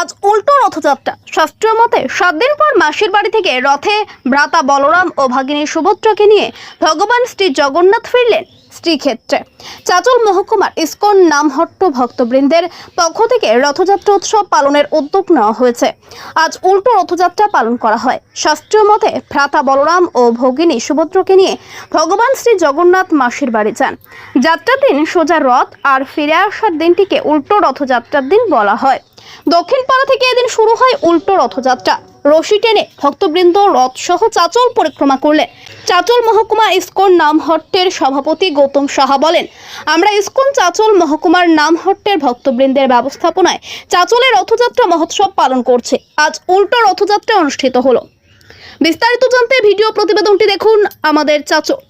আজ উল্টো রথযাত্রা। শাস্ত্রীয় মতে, সাত দিন পর মাসির বাড়ি থেকে রথে ভ্রাতা বলরাম ও ভাগিনী সুভদ্রাকে নিয়ে ভগবান শ্রী জগন্নাথ ফিরলেন শ্রীক্ষেত্রে। চাচল মহকুমার ইস্কন নামহট্ট ভক্তবৃন্দের পক্ষ থেকে রথযাত্রা উৎসব পালনের উদ্যোগ নেওয়া হয়েছে। আজ উল্টো রথযাত্রা পালন করা হয়। শাস্ত্রীয় মতে, ভ্রাতা বলরাম ও ভগিনী সুভদ্রকে নিয়ে ভগবান শ্রী জগন্নাথ মাসির বাড়ি যান। যাত্রার দিন সোজা রথ আর ফিরে আসার দিনটিকে উল্টো রথযাত্রার দিন বলা হয়। দক্ষিণ পাড়া থেকে এদিন শুরু হয় উল্টো রথযাত্রা। রশি টেনে ভক্তবৃন্দ রথ সহ চাচল পরিক্রমা করলেন। চাচল মহকুমা ইস্কন নামহট্টের সভাপতি গৌতম সাহা বলেন, আমরা ইস্কন চাচল মহকুমার নামহট্টের ভক্তবৃন্দের ব্যবস্থাপনায় চাচলের রথযাত্রা মহোৎসব পালন করছে। আজ উল্টো রথযাত্রা অনুষ্ঠিত হলো। বিস্তারিত জানতে ভিডিও প্রতিবেদনটি দেখুন আমাদের চাচল।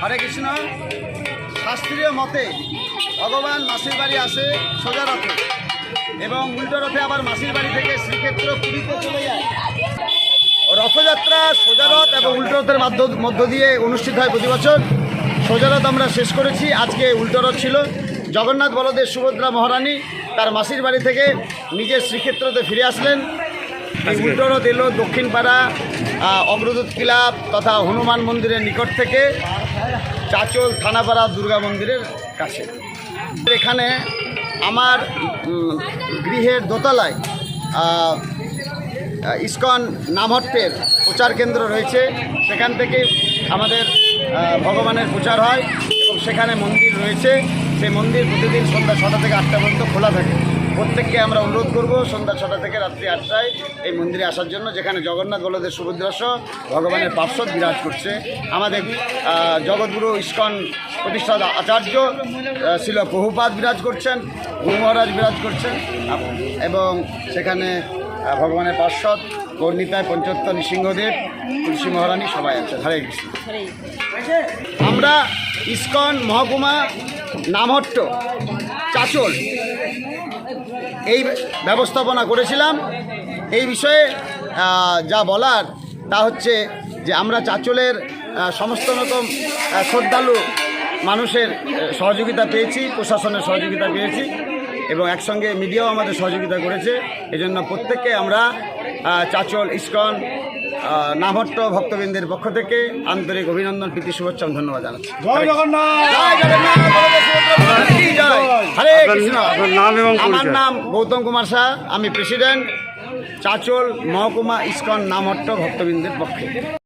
হরে কৃষ্ণ। শাস্ত্রীয় মতে ভগবান মাসির বাড়ি আসে সোজা রথে এবং উল্টো রথে আবার মাসির বাড়ি থেকে শ্রীক্ষেত্র পুরীতে চলে যায়। রথযাত্রা সোজারথ এবং উল্টোরথের মধ্য দিয়ে অনুষ্ঠিত হয় প্রতি বছর। সোজারথ আমরা শেষ করেছি, আজকে উল্টোরথ ছিল। জগন্নাথ বলদেব সুভদ্রা মহারানী তার মাসির বাড়ি থেকে নিজের শ্রীক্ষেত্রতে ফিরে আসলেন। এই উল্টো রথ এলো দক্ষিণ পাড়া অগ্রদূত ক্লাব তথা হনুমান মন্দিরের নিকট থেকে চাচল থানাপাড়া দুর্গা মন্দিরের কাছে। এখানে আমার গৃহের দোতলায় ইস্কন নামহট্টের প্রচার কেন্দ্র রয়েছে। সেখান থেকে আমাদের ভগবানের প্রচার হয় এবং সেখানে মন্দির রয়েছে। সেই মন্দির প্রতিদিন সন্ধ্যা ছটা থেকে আটটা পর্যন্ত খোলা থাকে। প্রত্যেককে আমরা অনুরোধ করব সন্ধ্যা ছটা থেকে রাত্রি আটটায় এই মন্দিরে আসার জন্য, যেখানে জগন্নাথ বলদেব সুভদ্রাস ভগবানের পার্শ্বদ বিরাজ করছে। আমাদের জগৎগুরু ইস্কন প্রতিষ্ঠাতা আচার্য শিল প্রভুপাত বিরাজ করছেন, গুরু মহারাজ বিরাজ করছেন, এবং সেখানে ভগবানের পার্শ্বদ গর্ণিতায় পঞ্চত্ব নৃসিংহদেব, তুলসী মহারানী সবাই আছেন। হরে কৃষ্ণ। আমরা ইস্কন মহকুমা নামহট্ট, চাচল এই ব্যবস্থাপনা করেছিলাম। এই বিষয়ে যা বলার, তা হচ্ছে যে আমরা চাচলের সমস্ত রকম শ্রদ্ধালু মানুষের সহযোগিতা পেয়েছি, প্রশাসনের সহযোগিতা পেয়েছি এবং একসঙ্গে মিডিয়াও আমাদের সহযোগিতা করেছে। এজন্য প্রত্যেককে আমরা চাচল ইস্কন নামহট্ট ভক্তবৃন্দের পক্ষ থেকে আন্তরিক অভিনন্দন প্রীতি শুভেচ্ছা ধন্যবাদ জানাচ্ছি। জয় জগন্নাথ! জয় জগন্নাথ, বলদেব সুভদ্রা মহারানী কি? জয়। হরে কৃষ্ণ। আপনার নাম এবং আমার নাম গৌতম কুমার শাহ আমি প্রেসিডেন্ট চাচল মহকুমা ইস্কন নামহট্ট ভক্তবৃন্দের পক্ষে।